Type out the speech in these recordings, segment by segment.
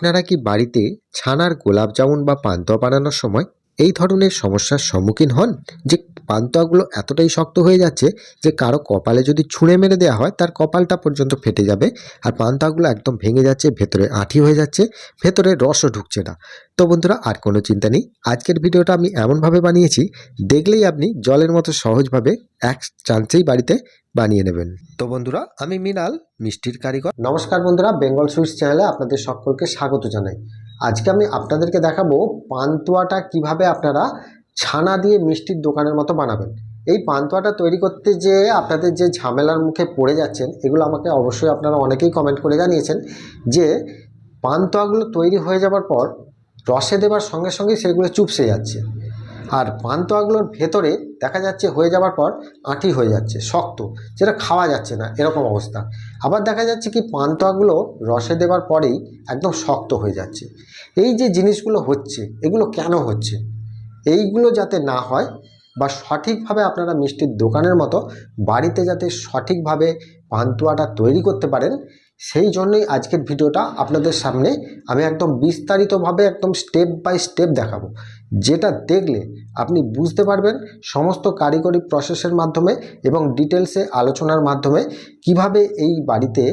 আপনারা কি বাড়িতে ছানার গোলাপ জামুন বা পান্তুয়া বানানোর সময় এই ধরনের সমস্যার সম্মুখীন হন যে পান্তুয়াগুলো এতটাই শক্ত হয়ে যাচ্ছে যে কারও কপালে যদি ছুঁড়ে মেরে দেওয়া হয় তার কপালটা পর্যন্ত ফেটে যাবে আর পান্তুয়াগুলো একদম ভেঙে যাচ্ছে, ভেতরে আঁঠি হয়ে যাচ্ছে, ভেতরে রসও ঢুকছে না। তো বন্ধুরা, আর কোনো চিন্তা নেই। আজকের ভিডিওটা আমি এমনভাবে বানিয়েছি, দেখলেই আপনি জলের মতো সহজভাবে এক চান্সেই বাড়িতে বানিয়ে নেবেন। তো বন্ধুরা, আমি মিনাল, মিষ্টির কারিগর। নমস্কার বন্ধুরা, বেঙ্গল সুইটস চ্যানেলে আপনাদের সকলকে স্বাগত জানাই। আজকে আমি আপনাদেরকে দেখাবো পান্তুয়াটা কীভাবে আপনারা ছানা দিয়ে মিষ্টির দোকানের মতো বানাবেন। এই পান্তুয়াটা তৈরি করতে যে আপনাদের যে ঝামেলার মুখে পড়ে যাচ্ছেন, এগুলো আমাকে অবশ্যই আপনারা অনেকেই কমেন্ট করে জানিয়েছেন যে পান্তুয়াগুলো তৈরি হয়ে যাবার পর রসে দেবার সঙ্গে সঙ্গে সেগুলো চুপসে যাচ্ছে। আর পান্তুয়াগুলোর ভেতরে দেখা যাচ্ছে হয়ে যাবার পর আঁটি হয়ে যাচ্ছে, শক্ত, যেটা খাওয়া যাচ্ছে না, এরকম অবস্থা। আবার দেখা যাচ্ছে কি পান্তুয়াগুলো রসে দেবার পরেই একদম শক্ত হয়ে যাচ্ছে। এই যে জিনিসগুলো হচ্ছে, এগুলো কেন হচ্ছে? এইগুলো যাতে না হয় বা সঠিকভাবে আপনারা মিষ্টির দোকানের মতো বাড়িতে যাতে সঠিকভাবে পান্তুয়াটা তৈরি করতে পারেন সেই জন্যই আজকের ভিডিওটা আপনাদের সামনে আমি একদম বিস্তারিতভাবে একদম স্টেপ বাই স্টেপ দেখাবো। যেটা দেখলে আপনি বুঝতে পারবেন সমস্ত কারিগরি প্রসেসের মাধ্যমে এবং ডিটেলসে আলোচনার মাধ্যমে কীভাবে এই বাড়িতে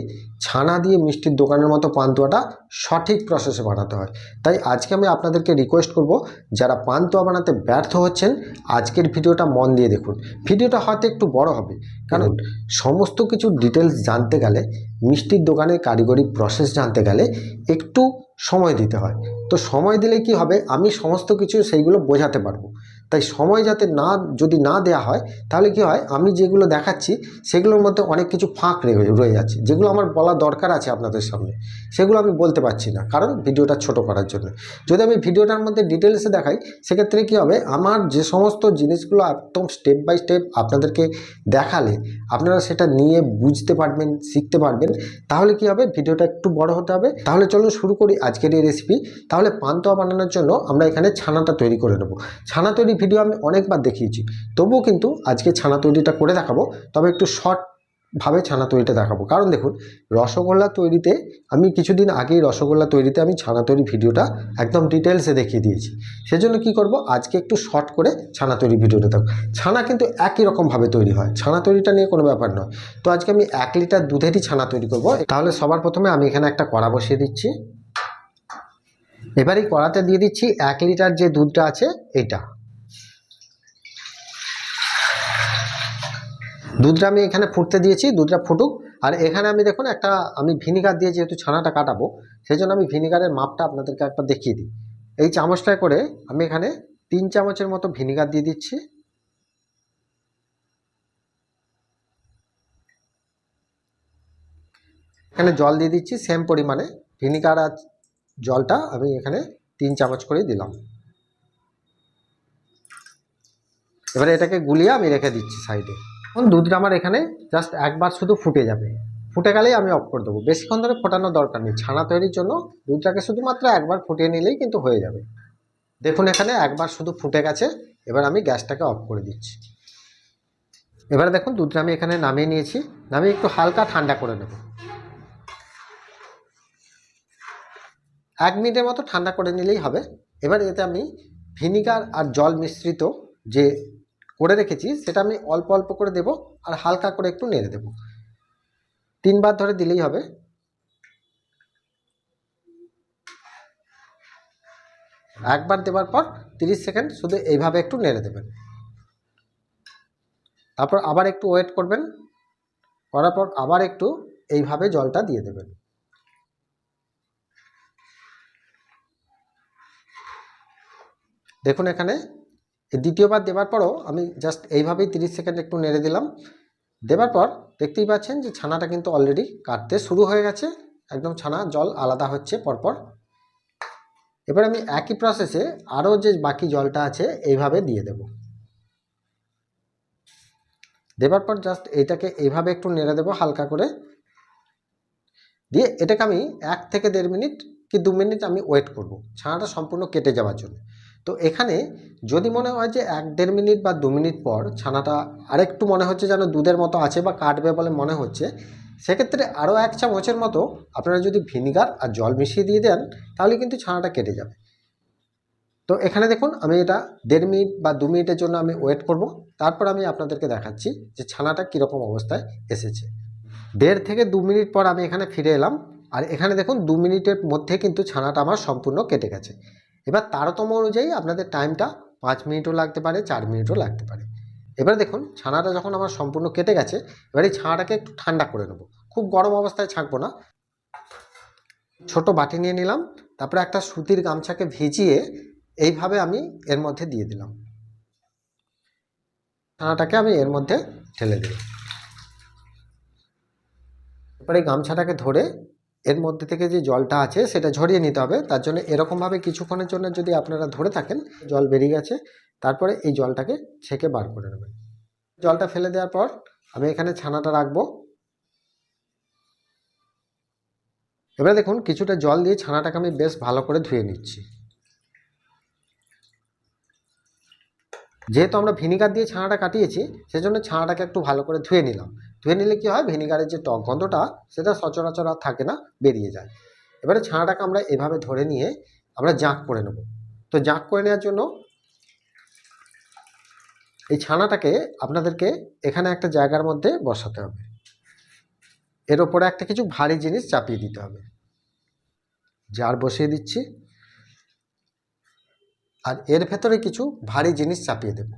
ছানা দিয়ে মিষ্টির দোকানের মতো পান্তুয়াটা সঠিক প্রসেসে বানাতে হয়। তাই আজকে আমি আপনাদেরকে রিকোয়েস্ট করব যারা পান্তুয়া বানাতে ব্যর্থ হচ্ছেন আজকের ভিডিওটা মন দিয়ে দেখুন। ভিডিওটা হয়তো একটু বড় হবে কারণ সমস্ত কিছু ডিটেলস জানতে গেলে মিষ্টির দোকানের কারিগরি প্রসেস জানতে গেলে একটু সময় দিতে হয়। তো সময় দিলে কি হবে? আমি সমস্ত কিছু সেইগুলো বোঝাতে পারব। তাই সময় যাতে না, যদি না দেয়া হয়, তাহলে কি হয়, আমি যেগুলো দেখাচ্ছি, সেগুলোর মধ্যে অনেক কিছু ফাঁক রয়ে যাচ্ছে। যেগুলো আমার বলা দরকার আছে আপনাদের সামনে, সেগুলো আমি বলতে পারছি না, কারণ ভিডিওটা ছোট করার জন্য। যদি আমি ভিডিওটার মধ্যে ডিটেলসে দেখাই, সেক্ষেত্রে কী হবে, আমার যে সমস্ত জিনিসগুলো একদম স্টেপ বাই স্টেপ আপনাদেরকে দেখালে, আপনারা সেটা নিয়ে বুঝতে পারবেন, শিখতে পারবেন, তাহলে কি হবে, ভিডিওটা একটু বড় হতে হবে। তাহলে চলুন শুরু করি আজকের এই রেসিপি তাহলে পান্তুয়া বানানোর জন্য আমরা এখানে ছানাটা তৈরি করে নেব। ছানা তৈরি ভিডিও আমি অনেকবার দেখিয়েছি। তবুও কিন্তু আজকে ছানা তৈরিটা করে দেখাবো, তবে একটু শর্ট ভাবে ছানা তৈরিটা দেখাবো। কারণ দেখুন, রসগোল্লা তৈরিতে আমি কিছুদিন আগেই রসগোল্লা তৈরিতে আমি ছানা তৈরি ভিডিওটা একদম ডিটেলসে দেখিয়ে দিয়েছি। সেজন্য কি করব, আজকে একটু শর্ট করে ছানা তৈরি ভিডিওটা দেখো ছানা কিন্তু একই রকমভাবে তৈরি হয়। ছানা তৈরিটা নিয়ে কোনো ব্যাপার নয়। তো আজকে আমি এক লিটার দুধেরই ছানা তৈরি করব। তাহলে সবার প্রথমে আমি এখানে একটা কড়া বসিয়ে দিচ্ছি। এবার এই কড়াতে দিয়ে দিচ্ছি এক লিটার যে দুধটা আছে এটা দুধটা আমি এখানে ফুটতে দিয়েছি, দুধটা ফুটুক। আর এখানে আমি দেখুন একটা, আমি ভিনিগার দিয়ে যেহেতু ছানাটা কাটাবো সেই জন্য আমি ভিনিগারের মাপটা আপনাদেরকে একবার দেখিয়ে দিই। এই চামচটায় করে আমি এখানে তিন চামচের মতো ভিনিগার দিয়ে দিচ্ছি। এখানে জল দিয়ে দিচ্ছি সেম পরিমাণে। ভিনিগার আর জলটা আমি এখানে তিন চামচ করে দিলাম। এবারে এটাকে গুলিয়ে আমি রেখে দিচ্ছি সাইডে। এখন দুধটা আমার এখানে জাস্ট একবার শুধু ফুটে যাবে। ফুটে গেলেই আমি অফ করে দেবো। বেশিক্ষণ ধরে ফোটানোর দরকার নেই। ছানা তৈরির জন্য দুধটাকে শুধুমাত্র একবার ফুটিয়ে নিলেই কিন্তু হয়ে যাবে। দেখুন এখানে একবার শুধু ফুটে গেছে। এবার আমি গ্যাসটাকে অফ করে দিচ্ছি। এবারে দেখুন দুধটা আমি এখানে নামিয়ে নিয়েছি। নামিয়ে একটু হালকা ঠান্ডা করে নেব। এক মিনিটের মতো ঠান্ডা করে নিলেই হবে। এবার এতে আমি ভিনিগার আর জল মিশ্রিত যে করে রেখেছি, সেটা আমি অল্প অল্প করে দেব আর হালকা করে একটু নেড়ে দেব। তিনবার ধরে দিলেই হবে। একবার দেওয়ার পর তিরিশ সেকেন্ড শুধু এইভাবে একটু নেড়ে দেবেন। তারপর আবার একটু ওয়েট করবেন। করার পর আবার একটু এইভাবে জলটা দিয়ে দেবেন। দেখুন এখানে দ্বিতীয়বার দেওয়ার পরও আমি জাস্ট এইভাবেই তিরিশ সেকেন্ড একটু নেড়ে দিলাম। দেওয়ার পর দেখতেই পাচ্ছেন যে ছানাটা কিন্তু অলরেডি কাটতে শুরু হয়ে গেছে। একদম ছানা, জল আলাদা হচ্ছে পরপর। এবার আমি একই প্রসেসে আরও যে বাকি জলটা আছে, এইভাবে দিয়ে দেব। দেওয়ার পর জাস্ট এইটাকে এইভাবে একটু নেড়ে দেবো হালকা করে। দিয়ে এটাকে আমি এক থেকে দেড় মিনিট কি দু মিনিট আমি ওয়েট করব। ছানাটা সম্পূর্ণ কেটে যাওয়ার জন্য। তো এখানে যদি মনে হয় যে এক দেড় মিনিট বা দু মিনিট পর ছানাটা আরেকটু মনে হচ্ছে যেন দুধের মতো আছে বা কাটবে বলে মনে হচ্ছে, সেক্ষেত্রে আরও এক চামচের মতো আপনারা যদি ভিনিগার আর জল মিশিয়ে দিয়ে দেন, তাহলে কিন্তু ছানাটা কেটে যাবে। তো এখানে দেখুন, আমি এটা দেড় মিনিট বা দু মিনিটের জন্য আমি ওয়েট করব, তারপর আমি আপনাদেরকে দেখাচ্ছি যে ছানাটা কীরকম অবস্থায় এসেছে। দেড় থেকে দু মিনিট পর আমি এখানে ফিরে এলাম, আর এখানে দেখুন, দু মিনিটের মধ্যে কিন্তু ছানাটা আমার সম্পূর্ণ কেটে গেছে। এবার তারতম্য অনুযায়ী আপনাদের টাইমটা পাঁচ মিনিটও লাগতে পারে, চার মিনিটও লাগতে পারে। এবার দেখুন, ছানাটা যখন আমার সম্পূর্ণ কেটে গেছে, এবার এই ছানাটাকে একটু ঠান্ডা করে নেব। খুব গরম অবস্থায় ছাঁকবো না। ছোট বাটি নিয়ে নিলাম, তারপরে একটা সুতির গামছাকে ভিজিয়ে এইভাবে আমি এর মধ্যে দিয়ে দিলাম। ছানাটাকে আমি এর মধ্যে ঢেলে দিলাম। এরপরে গামছাটাকে ধরে এর মধ্যে থেকে যে জলটা আছে সেটা ঝরিয়ে নিতে হবে। তার জন্য এরকমভাবে কিছুক্ষণের জন্য যদি আপনারা ধরে থাকেন, জল বেরিয়ে গেছে, তারপরে এই জলটাকে ছেঁকে বার করে নেবেন। জলটা ফেলে দেওয়ার পর আমি এখানে ছানাটা রাখব। এবারে দেখুন, কিছুটা জল দিয়ে ছানাটাকে আমি বেশ ভালো করে ধুয়ে নিচ্ছি। যেহেতু আমরা ভিনিগার দিয়ে ছানাটা কাটিয়েছি, সেজন্য ছানাটাকে একটু ভালো করে ধুয়ে নিলাম। ধুয়ে নিলে কি হয়? ভিনিগারের যে টক গন্ধটা, সেটা সচরাচর আর থাকে না, বেরিয়ে যায়। এবারে ছানাটাকে আমরা এভাবে ধরে নিয়ে আমরা জাঁক করে নেব। তো জাঁক করে নেওয়ার জন্য এই ছানাটাকে আপনাদেরকে এখানে একটা জায়গার মধ্যে বসাতে হবে। এর ওপরে একটা কিছু ভারী জিনিস চাপিয়ে দিতে হবে। জার বসিয়ে দিচ্ছি। আর এর ভেতরে কিছু ভারী জিনিস চাপিয়ে দেব।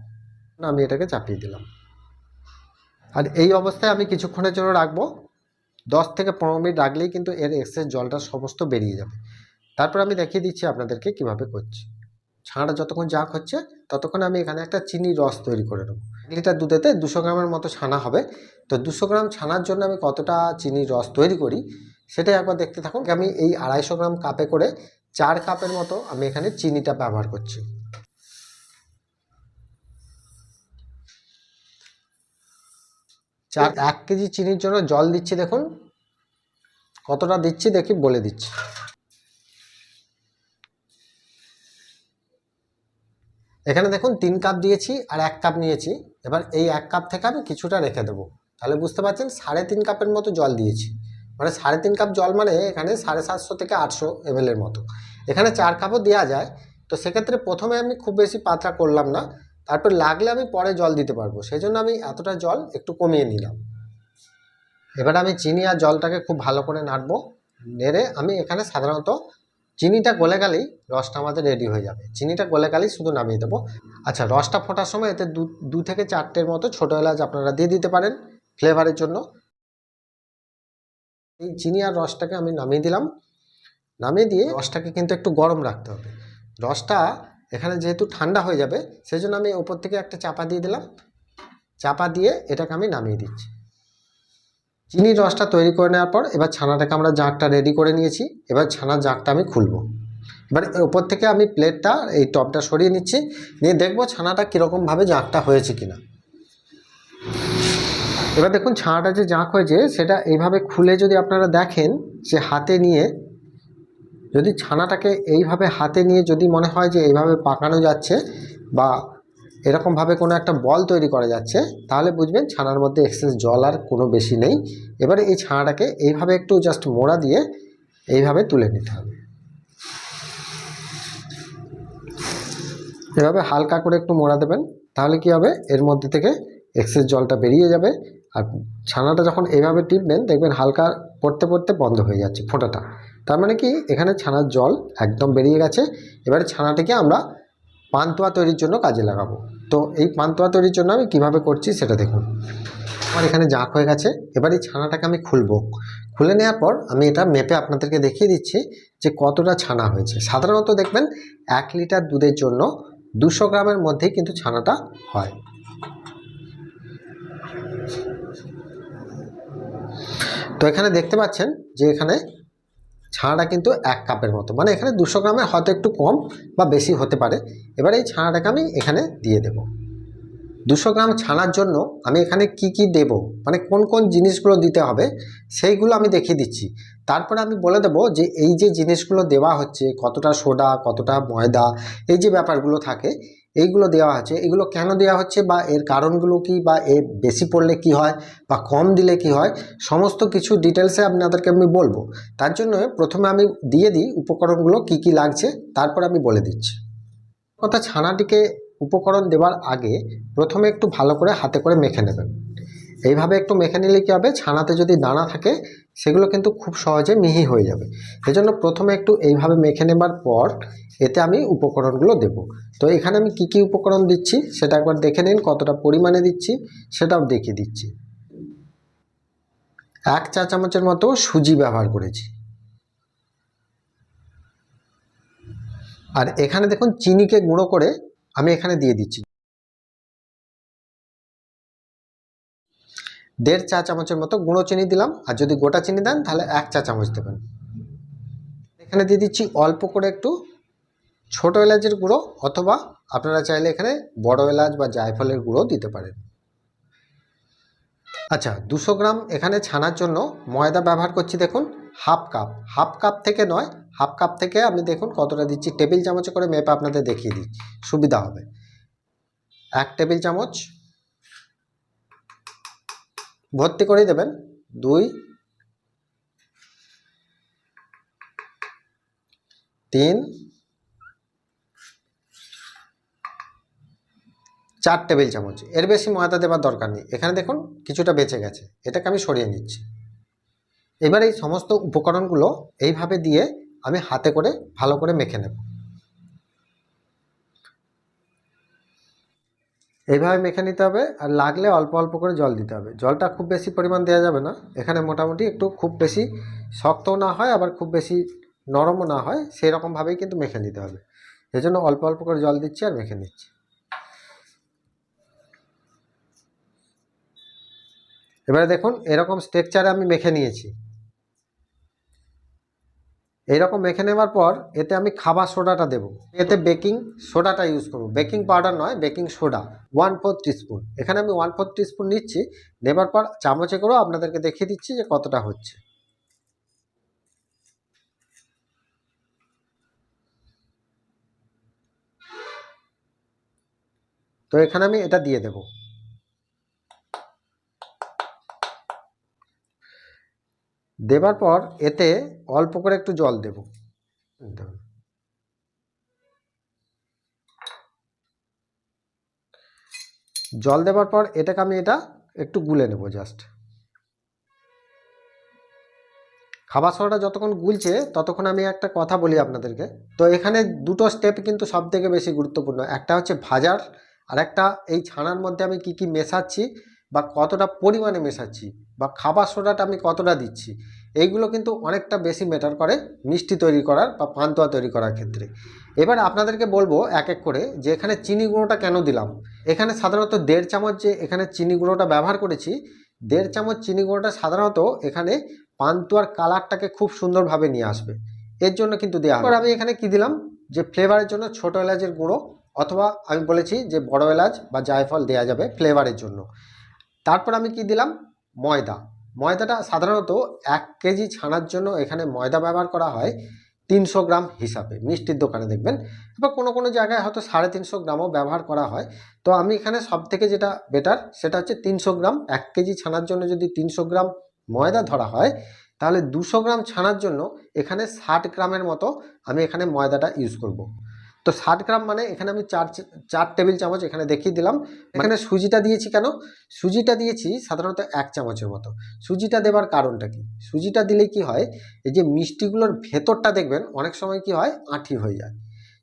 আমি এটাকে চাপিয়ে দিলাম। আর এই অবস্থায় আমি কিছুক্ষণের জন্য রাখব। দশ থেকে পনেরো মিনিট রাখলেই কিন্তু এর এক্সেস জলটা সমস্ত বেরিয়ে যাবে। তারপর আমি দেখিয়ে দিচ্ছি আপনাদেরকে কীভাবে করছি। ছানাটা যতক্ষণ জাক হচ্ছে ততক্ষণ আমি এখানে একটা চিনি রস তৈরি করে নেব। এক লিটার দুধেতে দুশো গ্রামের মতো ছানা হবে। তো দুশো গ্রাম ছানার জন্য আমি কতটা চিনির রস তৈরি করি, সেটাই একবার দেখতে থাকুন। আমি এই আড়াইশো গ্রাম কাপে করে চার কাপের মতো আমি এখানে চিনিটা ব্যবহার করছি। চার, এক কেজি চিনির জন্য জল দিচ্ছি দেখুন। কতটা দিচ্ছি দেখি বলে দিচ্ছি। এখানে দেখুন তিন কাপ দিয়েছি আর এক কাপ নিয়েছি। এবার এই এক কাপ থেকে আমি কিছুটা রেখে দেবো। তাহলে বুঝতে পারছেন, সাড়ে তিন কাপের মতো জল দিয়েছি। মানে সাড়ে তিন কাপ জল মানে এখানে সাড়ে সাতশো থেকে আটশো এমএলের মতো। এখানে চার কাপও দেওয়া যায়। তো সেক্ষেত্রে প্রথমে আমি খুব বেশি পাতলা করলাম না। তারপর লাগলে আমি পরে জল দিতে পারব। সেই জন্য আমি এতটা জল একটু কমিয়ে নিলাম। এবার আমি চিনি আর জলটাকে খুব ভালো করে নাড়বো। নেড়ে আমি এখানে সাধারণত চিনিটা গলে গেলেই রসটা আমাদের রেডি হয়ে যাবে। চিনিটা গলে গেলেই শুধু নামিয়ে দেবো। আচ্ছা রসটা ফোটার সময় এতে দু দু থেকে চারটের মতো ছোটো এলাচ আপনারা দিয়ে দিতে পারেন ফ্লেভারের জন্য। এই চিনি আর রসটাকে আমি নামিয়ে দিলাম। নামিয়ে দিয়ে রসটাকে কিন্তু একটু গরম রাখতে হবে। রসটা এখানে যেহেতু ঠান্ডা হয়ে যাবে সেই জন্য আমি ওপর থেকে একটা চাপা দিয়ে দিলাম। চাপা দিয়ে এটাকে আমি নামিয়ে দিচ্ছি। চিনির রসটা তৈরি করে নেওয়ার পর এবার ছানাটাকে আমরা জাঁকটা রেডি করে নিয়েছি। এবার ছানার জাঁকটা আমি খুলবো। এবার ওপর থেকে আমি প্লেটটা এই টপটা সরিয়ে নিচ্ছি। নিয়ে দেখব ছানাটা কীরকমভাবে জাঁকটা হয়েছে কিনা। এবার দেখুন ছানাটা যে জাঁক হয়েছে, সেটা এইভাবে খুলে যদি আপনারা দেখেন যে হাতে নিয়ে যদি ছানাটাকে এইভাবে হাতে নিয়ে যদি মনে হয় যে এইভাবে পাকানো যাচ্ছে বা এরকমভাবে কোনো একটা বল তৈরি করা যাচ্ছে, তাহলে বুঝবেন ছানার মধ্যে এক্সেস জল আর কোনো বেশি নেই। এবারে এই ছানাটাকে এইভাবে একটু জাস্ট মোড়া দিয়ে এইভাবে তুলে নিতে হবে। এভাবে হালকা করে একটু মোড়া দেবেন, তাহলে কি হবে? এর মধ্যে থেকে এক্সেস জলটা বেরিয়ে যাবে। আর ছানাটা যখন এইভাবে টিপবেন দেখবেন হালকা পড়তে পড়তে বন্ধ হয়ে যাচ্ছে ফোঁটাটা। তার মানে কি? এখানে ছানার জল একদম বেরিয়ে গেছে। এবারে ছানাটিকে আমরা পান্তুয়া তৈরির জন্য কাজে লাগাবো। তো এই পান্তুয়া তৈরির জন্য আমি কীভাবে করছি সেটা দেখুন। আমার এখানে জাঁক হয়ে গেছে। এবার এই ছানাটাকে আমি খুলবো। খুলে নেওয়ার পর আমি এটা মেপে আপনাদেরকে দেখিয়ে দিচ্ছি যে কতটা ছানা হয়েছে। সাধারণত দেখবেন এক লিটার দুধের জন্য দুশো গ্রামের মধ্যেই কিন্তু ছানাটা হয়। তো এখানে দেখতে পাচ্ছেন যে এখানে ছানাটা কিন্তু এক কাপের মতো। মানে এখানে দুশো গ্রামে হয়তো একটু কম বা বেশি হতে পারে। এবার এই ছানাটাকে আমি এখানে দিয়ে দেব। দুশো গ্রাম ছানার জন্য আমি এখানে কি কি দেব? মানে কোন কোন জিনিসগুলো দিতে হবে সেইগুলো আমি দেখিয়ে দিচ্ছি। তারপরে আমি বলে দেবো যে এই যে জিনিসগুলো দেওয়া হচ্ছে, কতটা সোডা, কতটা ময়দা, এই যে ব্যাপারগুলো থাকে এইগুলো দেওয়া আছে। এগুলো কেন দেওয়া হচ্ছে বা এর কারণগুলো কি বা এর বেশি পড়লে কি হয় বা কম দিলে কি হয়, সমস্ত কিছু ডিটেলসে আপনাদেরকে আমি বলব। তার জন্য প্রথমে আমি দিয়ে দিই উপকরণগুলো কি কি লাগছে, তারপর আমি বলে দিচ্ছি। কথা ছানাটিকে উপকরণ দেওয়ার আগে প্রথমে একটু ভালো করে হাতে করে মেখে নেবেন। এইভাবে একটু মেখে নিলে কী হবে, ছানাতে যদি দানা থাকে সেগুলো কিন্তু খুব সহজে মিহি হয়ে যাবে। এজন্য প্রথমে একটু এইভাবে মেখে নেবার পর এতে আমি উপকরণগুলো দেব। তো এখানে আমি কি কি উপকরণ দিচ্ছি সেটা একবার দেখে নিন, কতটা পরিমাণে দিচ্ছি সেটাও দেখিয়ে দিচ্ছি। এক চা চামচের মতো সুজি ব্যবহার করেছি। আর এখানে দেখুন, চিনিকে গুঁড়ো করে আমি এখানে দিয়ে দিচ্ছি। দেড় চা চামচের মতো গুঁড়ো চিনি দিলাম, আর যদি গোটা চিনি দেন তাহলে এক চা চামচ দেবেন। এখানে দিয়ে দিচ্ছি অল্প করে একটু ছোট এলাচের গুঁড়ো, অথবা আপনারা চাইলে এখানে বড় এলাচ বা জায়ফলের গুঁড়ো দিতে পারেন। আচ্ছা দুশো গ্রাম এখানে ছানার জন্য ময়দা ব্যবহার করছি, দেখুন, হাফ কাপ। হাফ কাপ থেকে নয়, হাফ কাপ থেকে আমি দেখুন কতটা দিচ্ছি। টেবিল চামচে করে মেপে আপনাদের দেখিয়ে দিই সুবিধা হবে। এক টেবিল চামচ ভর্তি করেই দেবেন। দুই, তিন, চার টেবিল চামচ। এর বেশি ময়দা দেওয়ার দরকার নেই। এখানে দেখুন, কিছুটা বেঁচে গেছে। এটাকে আমি সরিয়ে নিচ্ছি। এবার এই সমস্ত উপকরণগুলো এইভাবে দিয়ে আমি হাতে করে ভালো করে মেখে নেব। এইভাবে মেখে নিতে হবে আর লাগলে অল্প অল্প করে জল দিতে হবে। জলটা খুব বেশি পরিমাণ দেওয়া যাবে না। এখানে মোটামুটি একটু খুব বেশি শক্তও না হয়, আবার খুব বেশি নরমও না হয়। সেই রকমভাবেই কিন্তু মেখে নিতে হবে। এই জন্য অল্প অল্প করে জল দিচ্ছি আর মেখে নিচ্ছি। এবারে দেখুন, এরকম স্ট্রেকচারে আমি মেখে নিয়েছি। এইরকম মেখে নেওয়ার পর এতে আমি খাবার সোডাটা দেব। এতে বেকিং সোডাটা ইউজ করব। বেকিং পাউডার নয়, baking soda. One four teaspoon এখানে আমি ওয়ান ফোর টিস্পুন নিচ্ছি। নেবার পর চামচে করেও আপনাদেরকে দেখিয়ে দিচ্ছি যে কতটা হচ্ছে। তো এখানে আমি এটা দিয়ে দেব। দেবার পর এতে অল্প করে একটু জল দেব। জল দেওয়ার পর এটাকে আমি এটা একটু গুলে নেব জাস্ট খাবার সোডাটা যতক্ষণ গুলছে ততক্ষণ আমি একটা কথা বলি আপনাদেরকে। তো এখানে দুটো স্টেপ কিন্তু সব থেকে বেশি গুরুত্বপূর্ণ। একটা হচ্ছে ভাজার আর একটা এই ছানার মধ্যে আমি কি কি মেশাচ্ছি বা কতটা পরিমাণে মেশাচ্ছি বা খাবার সোডাটা আমি কতটা দিচ্ছি, এইগুলো কিন্তু অনেকটা বেশি ম্যাটার করে মিষ্টি তৈরি করার বা পান্তুয়া তৈরি করার ক্ষেত্রে। এবার আপনাদেরকে বলব এক এক করে যে এখানে চিনি গুঁড়োটা কেন দিলাম? এখানে সাধারণত দেড় চামচ যে এখানে চিনি গুঁড়োটা ব্যবহার করেছি, দেড় চামচ চিনি গুঁড়োটা সাধারণত এখানে পান্তুয়ার কালারটাকে খুব সুন্দরভাবে নিয়ে আসবে। এর জন্য কিন্তু দেওয়া এবার আমি এখানে কি দিলাম? যে ফ্লেভারের জন্য ছোট এলাচের গুঁড়ো অথবা আমি বলেছি যে বড় এলাচ বা জায়ফল দেওয়া যাবে ফ্লেভারের জন্য। তারপর আমি কি দিলাম? ময়দা। ময়দাটা সাধারণত এক কেজি ছানার জন্য এখানে ময়দা ব্যবহার করা হয় তিনশো গ্রাম হিসাবে। মিষ্টির দোকানে দেখবেন। এবার কোনো কোনো জায়গায় হয়তো সাড়ে তিনশো গ্রামও ব্যবহার করা হয়। তো আমি এখানে সব থেকে যেটা বেটার সেটা হচ্ছে তিনশো গ্রাম, এক কেজি ছানার জন্য যদি তিনশো গ্রাম ময়দা ধরা হয়, তাহলে দুশো গ্রাম ছানার জন্য এখানে ষাট গ্রামের মতো আমি এখানে ময়দাটা ইউজ করব। তো ষাট গ্রাম মানে এখানে আমি চার চার টেবিল চামচ এখানে দেখিয়ে দিলাম। এখানে সুজিটা দিয়েছি কেন? সুজিটা দিয়েছি সাধারণত এক চামচের মতো। সুজিটা দেবার কারণটা কি? সুজিটা দিলে কি হয়? এই যে মিষ্টিগুলোর ভেতরটা দেখবেন অনেক সময় কি হয়? আঁঠি হয়ে যায়।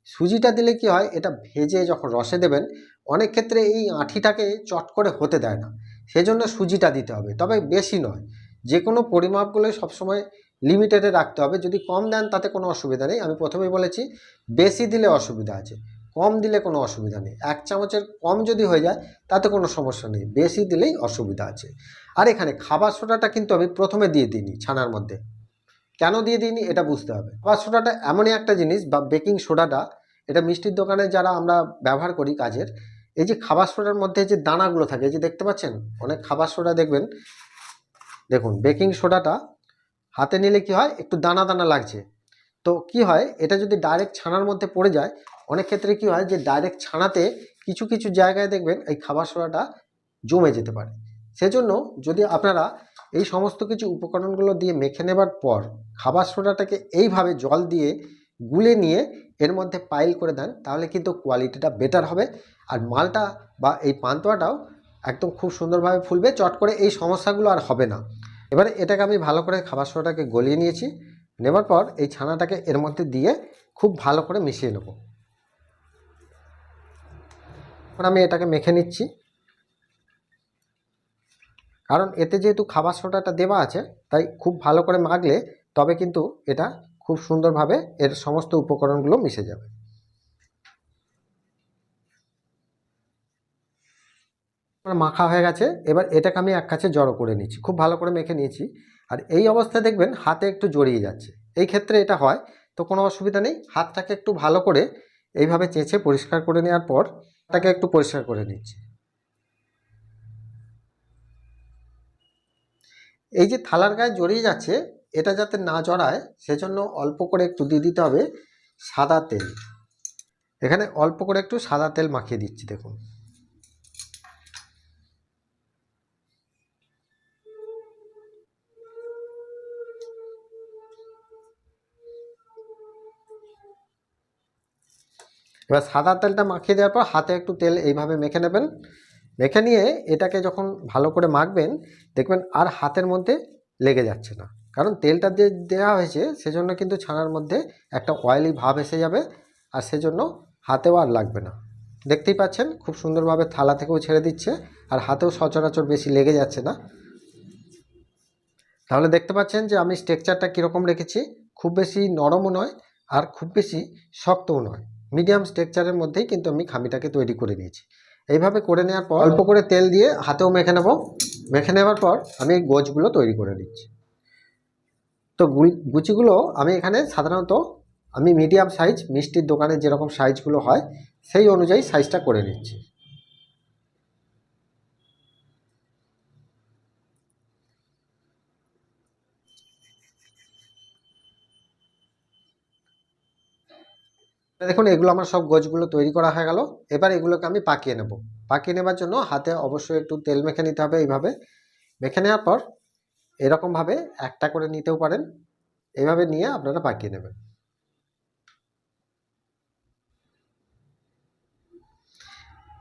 সুজিটা দিলে কি হয়? এটা ভেজে যখন রসে দেবেন অনেক ক্ষেত্রে এই আঁঠিটাকে চট করে হতে দেয় না। সেজন্য সুজিটা দিতে হবে। তবে বেশি নয়। যে কোনো পরিমাপগুলো সবসময় লিমিটেডে রাখতে হবে। যদি কম দেন তাতে কোনো অসুবিধা নেই। আমি প্রথমেই বলেছি, বেশি দিলে অসুবিধা আছে। কম দিলে কোনো অসুবিধা নেই। এক চামচের কম যদি হয়ে যায়, তাতে কোনো সমস্যা নেই। বেশি দিলেই অসুবিধা আছে। আর এখানে খাবার সোডাটা কিন্তু আমি প্রথমে দিয়ে দিইনি ছানার মধ্যে। কেন দিয়ে দিইনি? এটা বুঝতে হবে। খাবার সোডাটা এমনই একটা জিনিস বা বেকিং সোডাটা, এটা মিষ্টির দোকানে যারা আমরা ব্যবহার করি কাজের, এই যে খাবার সোডার মধ্যে যে দানাগুলো থাকে যে দেখতে পাচ্ছেন? অনেক খাবার সোডা দেখবেন। দেখুন, বেকিং সোডাটা হাতে নিলে কি হয়? একটু দানা দানা লাগছে। তো কি হয়? এটা যদি ডাইরেক্ট ছানার মধ্যে পড়ে যায়, অনেক ক্ষেত্রে কি হয় যে ডাইরেক্ট ছানাতে কিছু কিছু জায়গায় দেখবেন এই খাবার সোডাটা জমে যেতে পারে। সেজন্য যদি আপনারা এই সমস্ত কিছু উপকরণগুলো দিয়ে মেখে নেবার পর খাবার সোডাটাকে এইভাবে জল দিয়ে গুলে নিয়ে এর মধ্যে পাইল করে দেন, তাহলে কিন্তু কোয়ালিটিটা বেটার হবে। আর মালটা বা এই পান্তুয়াটাও একদম খুব সুন্দরভাবে ফুলবে, চট করে এই সমস্যাগুলো আর হবে না। এবারে এটাকে আমি ভালো করে খাবার সোডাটাকে গলিয়ে নিয়েছি। নেবার পর এই ছানাটাকে এর মধ্যে দিয়ে খুব ভালো করে মিশিয়ে নেব। এখন আমি এটাকে মেখে নিচ্ছি। কারণ এতে যেহেতু খাবার সোডাটা দেওয়া আছে, তাই খুব ভালো করে মাখলে তবে কিন্তু এটা খুব সুন্দরভাবে এর সমস্ত উপকরণগুলো মিশে যাবে। মাখা হয়ে গেছে, এবার এটাকে আমি এক কাছে জড়ো করে নিচ্ছি, খুব ভালো করে মেখে নিয়েছি। আর এই অবস্থায় দেখবেন হাতে একটু জড়িয়ে যাচ্ছে। এই ক্ষেত্রে এটা হয়, তো কোনো অসুবিধা নেই, হাতটাকে একটু ভালো করে এইভাবে চেঁচে পরিষ্কার করে নেওয়ার পর তাকে একটু পরিষ্কার করে নিচ্ছি। এই যে থালার গায়ে জড়িয়ে যাচ্ছে, এটা যাতে না জড়ায়, সেজন্য অল্প করে একটু দিয়ে দিতে হবে সাদা তেল। এখানে অল্প করে একটু সাদা তেল মাখিয়ে দিচ্ছি, দেখুন। এবার সাদা তেলটা মাখিয়ে দেওয়ার পর হাতে একটু তেল এইভাবে মেখে নেবেন। মেখে নিয়ে এটাকে যখন ভালো করে মাখবেন, দেখবেন আর হাতের মধ্যে লেগে যাচ্ছে না। কারণ তেলটা যে দেওয়া হয়েছে, সেজন্য কিন্তু ছানার মধ্যে একটা অয়েলি ভাব এসে যাবে আর সেজন্য হাতেও আর লাগবে না। দেখতেই পাচ্ছেন, খুব সুন্দরভাবে থালা থেকেও ছেড়ে দিচ্ছে আর হাতেও সচরাচর বেশি লেগে যাচ্ছে না। তাহলে দেখতে পাচ্ছেন যে আমি স্ট্রেকচারটা কীরকম রেখেছি, খুব বেশি নরমও নয় আর খুব বেশি শক্তও নয়। মিডিয়াম স্ট্রেকচারের মধ্যেই কিন্তু আমি খামিটাকে তৈরি করে নিয়েছি। এইভাবে করে নেওয়ার পর অল্প করে তেল দিয়ে হাতেও মেখে নেব। মেখে নেওয়ার পর আমি এই গোছগুলো তৈরি করে নিচ্ছি। তো গুচিগুলো আমি এখানে সাধারণত আমি মিডিয়াম সাইজ মিষ্টির দোকানে যেরকম সাইজগুলো হয়, সেই অনুযায়ী সাইজটা করে নিচ্ছি। দেখুন, এগুলো আমার সব গোছগুলো তৈরি করা হয়ে গেল। এবার এগুলোকে আমি পাকিয়ে নেব। পাকিয়ে নেবার জন্য হাতে অবশ্যই একটু তেল মেখে নিতে হবে এইভাবে। মেখে নেওয়ার পর এরকমভাবে একটা করে নিতেও পারেন। এইভাবে নিয়ে আপনারা পাকিয়ে নেবেন।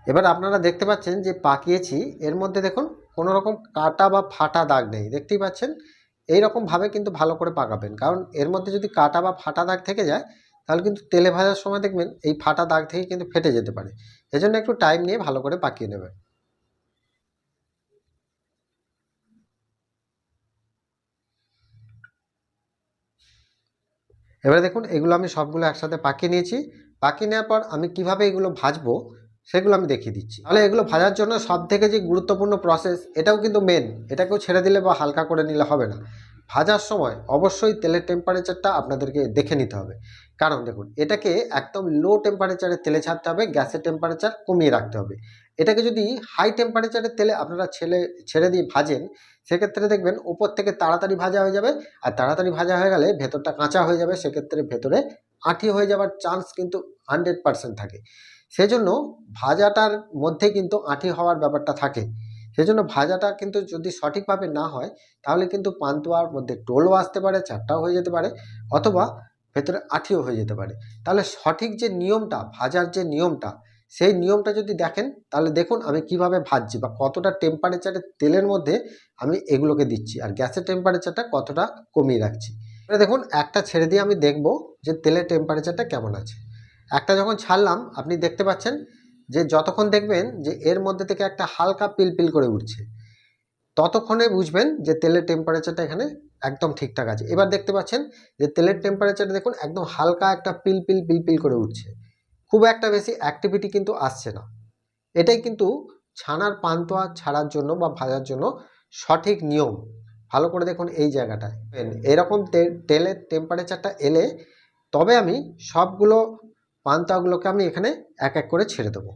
এবার আপনারা দেখতে পাচ্ছেন যে পাকিয়েছি। এর মধ্যে দেখুন, কোনো রকম কাটা বা ফাটা দাগ নেই। দেখতেই পাচ্ছেন? এই এইরকমভাবে কিন্তু ভালো করে পাকাবেন। কারণ এর মধ্যে যদি কাটা বা ফাটা দাগ থেকে যায় তাহলে কিন্তু তেলে ভাজার সময় দেখবেন এই ফাটা দাগ থেকে কিন্তু ফেটে যেতে পারে। এজন্য একটু টাইম নিয়ে ভালো করে পাকিয়ে নেবেন। এবারে দেখুন, এগুলো আমি সবগুলো একসাথে পাকিয়ে নিয়েছি। পাকিয়ে নেওয়ার পর আমি কীভাবে এগুলো ভাজবো সেগুলো আমি দেখিয়ে দিচ্ছি। তাহলে এগুলো ভাজার জন্য সব থেকে যে গুরুত্বপূর্ণ প্রসেস এটাও কিন্তু মেন এটাকেও ছেড়ে দিলে বা হালকা করে নিলে হবে না। ভাজার সময় অবশ্যই তেলের টেম্পারেচারটা আপনাদেরকে দেখে নিতে হবে। কারণ দেখুন, এটাকে একদম লো টেম্পারেচারে তেলে ছাড়তে হবে, গ্যাসের টেম্পারেচার কমিয়ে রাখতে হবে। এটাকে যদি হাই টেম্পারেচারের তেলে আপনারা ছেলে, ছেড়ে দিয়ে ভাজেন, সেক্ষেত্রে দেখবেন উপর থেকে তাড়াতাড়ি ভাজা হয়ে যাবে। আর তাড়াতাড়ি ভাজা হয়ে গেলে ভেতরটা কাঁচা হয়ে যাবে, সেক্ষেত্রে ভেতরে আঁটি হয়ে যাওয়ার চান্স কিন্তু হান্ড্রেড পারসেন্ট থাকে। সেজন্য ভাজাটার মধ্যে কিন্তু আঁটি হওয়ার ব্যাপারটা থাকে। সেজন্য ভাজাটা কিন্তু যদি সঠিকভাবে না হয়, তাহলে কিন্তু পান্তুয়ার মধ্যে টোলও আসতে পারে চারটাও হয়ে যেতে পারে, অথবা ভেতরে আঠিও হয়ে যেতে পারে। তাহলে সঠিক যে নিয়মটা, ভাজার যে নিয়মটা, সেই নিয়মটা যদি দেখেন, তাহলে দেখুন আমি কীভাবে ভাজছি বা কতটা টেম্পারেচারে তেলের মধ্যে আমি এগুলোকে দিচ্ছি আর গ্যাসের টেম্পারেচারটা কতটা কমিয়ে রাখছি। এবার দেখুন, একটা ছেড়ে দিয়ে আমি দেখব যে তেলের টেম্পারেচারটা কেমন আছে। একটা যখন ছাড়লাম, আপনি দেখতে পাচ্ছেন যে যতক্ষণ দেখবেন যে এর মধ্যে থেকে একটা হালকা পিলপিল করে উঠছে, ততক্ষণে বুঝবেন যে তেলের টেম্পারেচারটা এখানে একদম ঠিকঠাক আছে। এবার দেখতে পাচ্ছেন যে তেলের টেম্পারেচারটা দেখুন, একদম হালকা একটা পিলপিল পিল পিল পিল করে উঠছে। খুব একটা বেশি অ্যাক্টিভিটি কিন্তু আসছে না। এটাই কিন্তু ছানার পান্তোয়া ছাড়ার জন্য বা ভাজার জন্য সঠিক নিয়ম। ভালো করে দেখুন এই জায়গাটায়। এরকম তেলের টেম্পারেচারটা এলে তবে আমি সবগুলো পান্তাগুলোকে আমি এখানে এক এক করে ছেড়ে দেবো।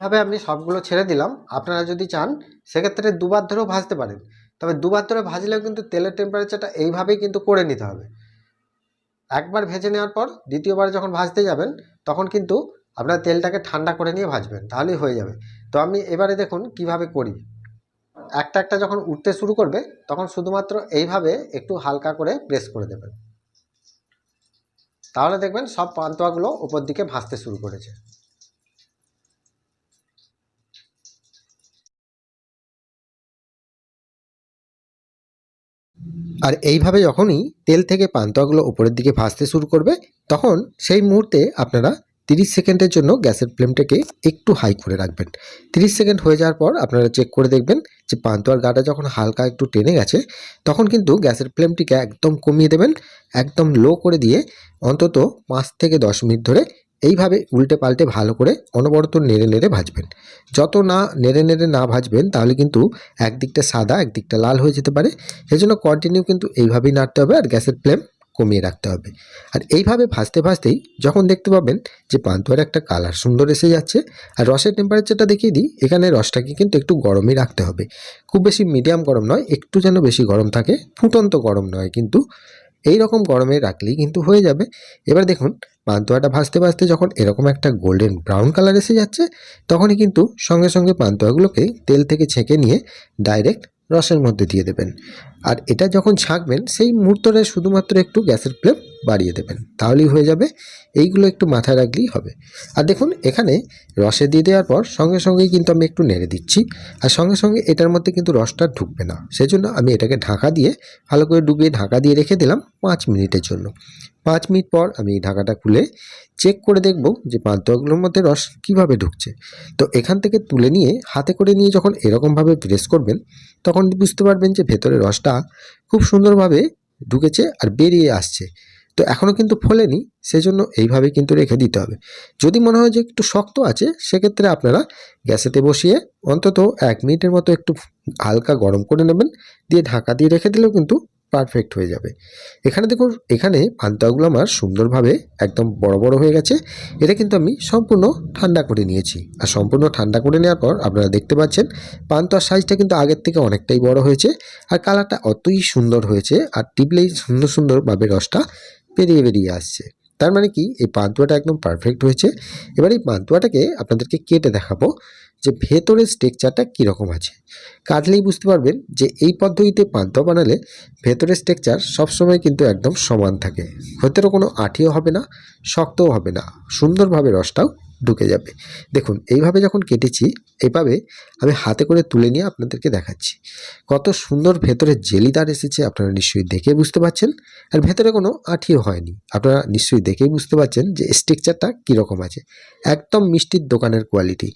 ভাবে আমি সবগুলো ছেড়ে দিলাম। আপনারা যদি চান, সেক্ষেত্রে দুবার ধরেও ভাজতে পারেন। তবে দুবার ধরে ভাজলেও কিন্তু তেলের টেম্পারেচারটা এইভাবেই কিন্তু করে নিতে হবে। একবার ভেজে নেওয়ার পর, দ্বিতীয়বার যখন ভাজতে যাবেন, তখন কিন্তু আপনার তেলটাকে ঠান্ডা করে নিয়ে ভাজবেন, তাহলেই হয়ে যাবে। তো আমি এবারে দেখুন কীভাবে করি। একটা একটা যখন উঠতে শুরু করবে, তখন শুধুমাত্র এইভাবে একটু হালকা করে প্রেস করে দেবেন। তাহলে দেখবেন সব পান্তুয়াগুলো উপর দিকে ভাসতে শুরু করেছে। আর এইভাবে যখনই তেল থেকে পান্তুয়াগুলো উপরের দিকে ভাসতে শুরু করবে, তখন সেই মুহূর্তে আপনারা তিরিশ সেকেন্ডের জন্য গ্যাসের ফ্লেমটাকে একটু হাই করে রাখবেন। তিরিশ সেকেন্ড হয়ে যাওয়ার পর আপনারা চেক করে দেখবেন যে পান্তুয়ার গাটা যখন হালকা একটু টেনে গেছে, তখন কিন্তু গ্যাসের ফ্লেমটিকে একদম কমিয়ে দেবেন, একদম লো করে দিয়ে অন্তত পাঁচ থেকে দশ মিনিট ধরে এইভাবে উল্টে পাল্টে ভালো করে অনবরত নেড়ে নেড়ে ভাজবেন। যত না নেড়ে নেড়ে না ভাজবেন, তাহলে কিন্তু একদিকটা সাদা, একদিকটা লাল হয়ে যেতে পারে। সেজন্য কন্টিনিউ কিন্তু এইভাবেই নাড়তে হবে আর গ্যাসের ফ্লেম কমিয়ে রাখতে হবে। আর এইভাবে ভাজতে ভাজতেই যখন দেখতে পাবেন যে পান্তুয়ার একটা কালার সুন্দর এসে যাচ্ছে, আর রসের টেম্পারেচারটা দেখিয়ে দিই, এখানে রসটাকে কিন্তু একটু গরমই রাখতে হবে। খুব বেশি মিডিয়াম গরম নয়, একটু যেন বেশি গরম থাকে, ফুটন্ত গরম নয় কিন্তু এই রকম গরমে রাখলেই কিন্তু হয়ে যাবে। এবার দেখুন, পান্তুয়াটা ভাজতে ভাজতে যখন এরকম একটা গোল্ডেন ব্রাউন কালার এসে যাচ্ছে, তখনই কিন্তু সঙ্গে সঙ্গে পান্তুয়াগুলোকে তেল থেকে ছেঁকে নিয়ে ডাইরেক্ট রসের মধ্যে দিয়ে দেবেন। আর এটা যখন ছাঁকবেন, সেই মুহূর্তটা শুধুমাত্র একটু গ্যাসের ফ্লেম বাড়িয়ে দেবেন। তাহলেই হয়ে যাবে, এইগুলো একটু মাথায় রাখলেই হবে। আর দেখুন, এখানে রসে দিয়ে দেওয়ার পর সঙ্গে সঙ্গেই কিন্তু আমি একটু নেড়ে দিচ্ছি। আর সঙ্গে সঙ্গে এটার মধ্যে কিন্তু রসটা ঢুকবে না। সেজন্য আমি এটাকে ঢাকা দিয়ে, ভালো করে ডুবিয়ে ঢাকা দিয়ে রেখে দিলাম পাঁচ মিনিটের জন্য। পাঁচ মিনিট পর আমি ঢাকাটা খুলে চেক করে দেখব যে পান্তুয়াগুলোর মধ্যে রস কীভাবে ঢুকছে। তো এখান থেকে তুলে নিয়ে, হাতে করে নিয়ে যখন এরকমভাবে প্রেস করবেন তখন বুঝতে পারবেন যে ভেতরে রসটা খুব সুন্দরভাবে ঢুকেছে আর বেরিয়ে আসছে। তো এখনও কিন্তু ফোলেনি, সেজন্য এইভাবে কিন্তু রেখে দিতে হবে। যদি মনে হয় যে একটু শক্ত আছে, সেক্ষেত্রে আপনারা গ্যাসেতে বসিয়ে অন্তত এক মিনিটের মতো একটু হালকা গরম করে নেবেন, দিয়ে ঢাকা দিয়ে রেখে দিলেও কিন্তু পারফেক্ট হয়ে যাবে। এখানে দেখুন, এখানে পান্তাগুলো আমার সুন্দরভাবে একদম বড় বড় হয়ে গেছে। এটা কিন্তু আমি সম্পূর্ণ ঠান্ডা করে নিয়েছি। আর সম্পূর্ণ ঠান্ডা করে নেওয়ার পর আপনারা দেখতে পাচ্ছেন, পান্তার সাইজটা কিন্তু আগের থেকে অনেকটাই বড় হয়েছে আর কালারটা অতই সুন্দর হয়েছে আর টিপলেই সুন্দর সুন্দরভাবে রসটা বেরিয়ে বেরিয়ে আসছে। তার মানে কি? এই পান্তুয়াটা একদম পারফেক্ট হয়েছে। এবার এই পান্তুয়াটাকে আপনাদেরকে কেটে দেখাবো। যে ভেতরের স্ট্রেকচারটা কীরকম আছে। কাটলেই বুঝতে পারবেন যে এই পদ্ধতিতে পান্তুয়া বানালে ভেতরের স্ট্রেকচার সবসময় কিন্তু একদম সমান থাকে। ভেতরে কোনো আঠিও হবে না, শক্তও হবে না, সুন্দরভাবে রসটাও ঢুকে যাবে। দেখুন, এইভাবে যখন কেটেছি এইভাবে আমি হাতে করে তুলে নিয়ে আপনাদেরকে দেখাচ্ছি। কত সুন্দর ভেতরে জেলিদার এসেছে, আপনারা নিশ্চয়ই দেখে বুঝতে পারছেন। আর ভেতরে কোনো আঠিও হয়নি। আপনারা নিশ্চয়ই দেখেই বুঝতে পারছেন যে স্ট্রাকচারটা কীরকম আছে। একদম মিষ্টির দোকানের কোয়ালিটি।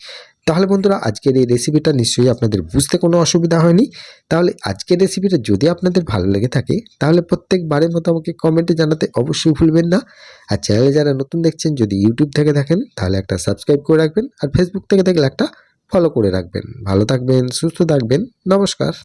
তাহলে বন্ধুরা আজকের এই রেসিপিটা নিশ্চয়ই আপনাদের বুঝতে কোনো অসুবিধা হয়নি। তাহলে আজকের রেসিপিটা যদি আপনাদের ভালো লেগে থাকে, তাহলে প্রত্যেকবারের মতো আমাকে কমেন্টে জানাতে অবশ্যই ভুলবেন না। আর চ্যানেলে যারা নতুন দেখছেন, যদি ইউটিউব থেকে দেখেন, তাহলে একটা সাবস্ক্রাইব করে রাখবেন। আর ফেসবুক থেকে দেখলে একটা ফলো করে রাখবেন। ভালো থাকবেন, সুস্থ থাকবেন। নমস্কার।